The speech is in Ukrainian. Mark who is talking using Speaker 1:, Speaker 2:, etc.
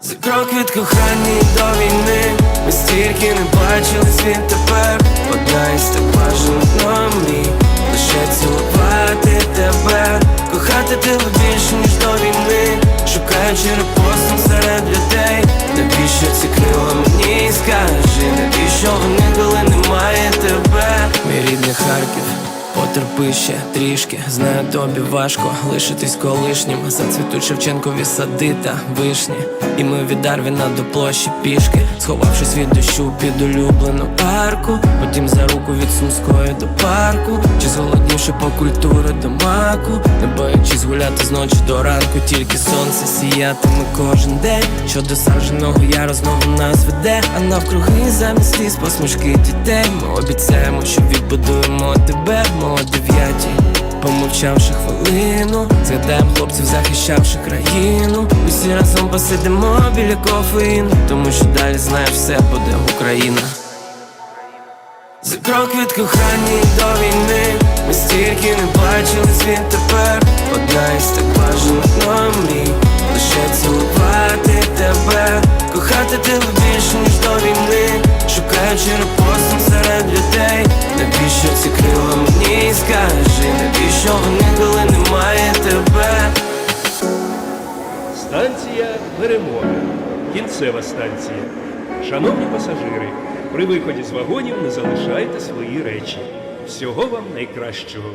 Speaker 1: За крок від кохання до війни. Ми стільки не бачили світ тепер. Одна із так бажаних нам мрій. Лише цілувати тебе. Кохати тебе більше, ніж до війни. Шукаючи репостом серед людей. Навіщо ці крила мені? Скажи Навіщо вони, коли немає тебе? Мій рідний Харків Потерпи ще трішки, знаю тобі важко лишитись колишнім. Зацвітуть Шевченкові сади та вишні. І ми від Дарвіна до площі пішки Сховавшись від дощу під улюблену арку Потім за руку від Сумської до парку Чи зголоднівши по культури до маку. Не боячись гуляти з ночі до ранку Тільки сонце сіятиме кожен день. Що до садженого яру знову нас веде А навкруги замість сліз посмішки дітей. Ми обіцяємо, що відбудуємо тебе. Ми о Помовчавши хвилину, згадаємо хлопців, захищавши країну. Усі разом посидимо біля кофеїну, тому що далі знаєш все буде Україна. За крок від кохання до війни. Ми стільки не бачили світ із так бажаних нам мрій Лише цілувати тебе Кохати тебе більше, ніж до війни Шукаючи репостом серед людей Навіщо ці крила мені скажи Навіщо вони, коли немає тебе
Speaker 2: Станція Перемога. Кінцева станція. Шановні пасажири, при виході з вагонів не залишайте свої речі. Всього вам найкращого.